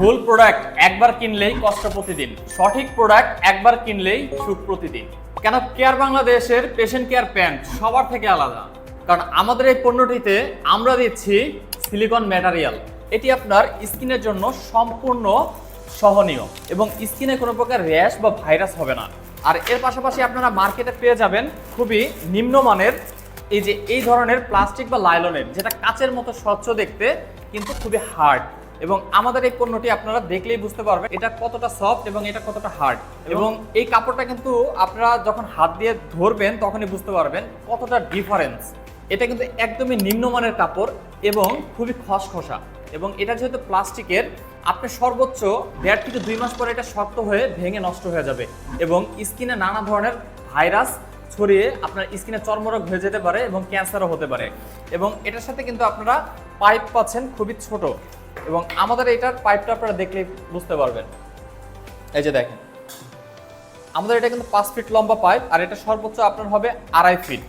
ভুল প্রোডাক্ট একবার কিনলেই কষ্ট প্রতিদিন। সঠিক প্রোডাক্ট একবার কিনলেই সুখ প্রতিদিন। কেন কেয়ার বাংলাদেশের পেশেন্ট কেয়ার প্যান্ট সবার থেকে আলাদা? কারণ আমাদের এই পণ্যটিতে আমরা দিচ্ছি সিলিকন ম্যাটেরিয়াল এটি আপনার স্কিনের জন্য সম্পূর্ণ সহনীয় এবং স্কিনে কোনো প্রকার র্যাশ বা ভাইরাস হবে না। আর এর পাশাপাশি আপনারা মার্কেটে পেয়ে যাবেন খুবই নিম্নমানের এই যে এই ধরনের প্লাস্টিক বা লাইলনের যেটা কাচের মতো স্বচ্ছ দেখতে, কিন্তু খুবই হার্ড এবং আমাদের এই পণ্যটি আপনারা দেখলেই বুঝতে পারবেন এটা কতটা সফট এবং এটা কতটা হার্ড এবং এই কাপড়টা কিন্তু আপনারা যখন হাত দিয়ে ধরবেন তখনই বুঝতে পারবেন কতটা ডিফারেন্স এটা কিন্তু একদমই নিম্নমানের কাপড় এবং খুবই খসখসা। এবং এটা যেহেতু প্লাস্টিকের আপনি সর্বোচ্চ দেড় থেকে দুই মাস পরে এটা শক্ত হয়ে ভেঙে নষ্ট হয়ে যাবে এবং স্কিনে নানা ধরনের ভাইরাস ছড়িয়ে আপনার স্কিনে চর্মরোগ হয়ে যেতে পারে এবং ক্যান্সারও হতে পারে। এবং এটার সাথে কিন্তু আপনারা পাইপ পাচ্ছেন খুবই ছোট। এবং আমাদের এটার পাইপটা আপনারা দেখলে বুঝতে পারবেন। এই যে দেখেন। আমাদের এটা কিন্তু পাঁচ ফিট লম্বা পাইপ আর এটা সর্বোচ্চ আপনার হবে আড়াই ফিট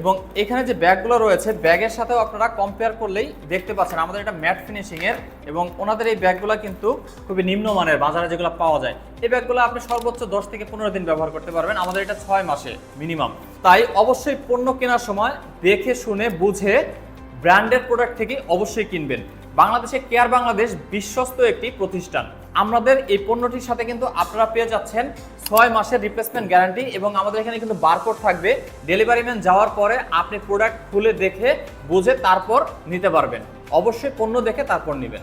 এবং এখানে যে ব্যাগগুলো রয়েছে, ব্যাগের সাথেও আপনারা কম্পেয়ার করলেই দেখতে পাচ্ছেন আমাদের এটা ম্যাট ফিনিশিংয়ের এবং ওনাদের এই ব্যাগগুলো কিন্তু খুবই নিম্নমানের বাজারে যেগুলো পাওয়া যায়। এই ব্যাগগুলো আপনি সর্বোচ্চ দশ থেকে পনেরো দিন ব্যবহার করতে পারবেন, আমাদের এটা ছয় মাসে মিনিমাম তাই অবশ্যই পণ্য কেনার সময় দেখে শুনে বুঝে ব্র্যান্ডেড প্রোডাক্ট থেকে অবশ্যই কিনবেন। বাংলাদেশে কেয়ার বাংলাদেশ বিশ্বস্ত একটি প্রতিষ্ঠান। আমাদের এই পণ্যটির সাথে কিন্তু আপনারা পেয়ে যাচ্ছেন ছয় মাসের রিপ্লেসমেন্ট গ্যারান্টি এবং আমাদের এখানে কিন্তু বারকোড থাকবে। ডেলিভারি ম্যান যাওয়ার পরে আপনি প্রোডাক্ট খুলে দেখে, বুঝে তারপর নিতে পারবেন। অবশ্যই পণ্য দেখে তারপর নেবেন।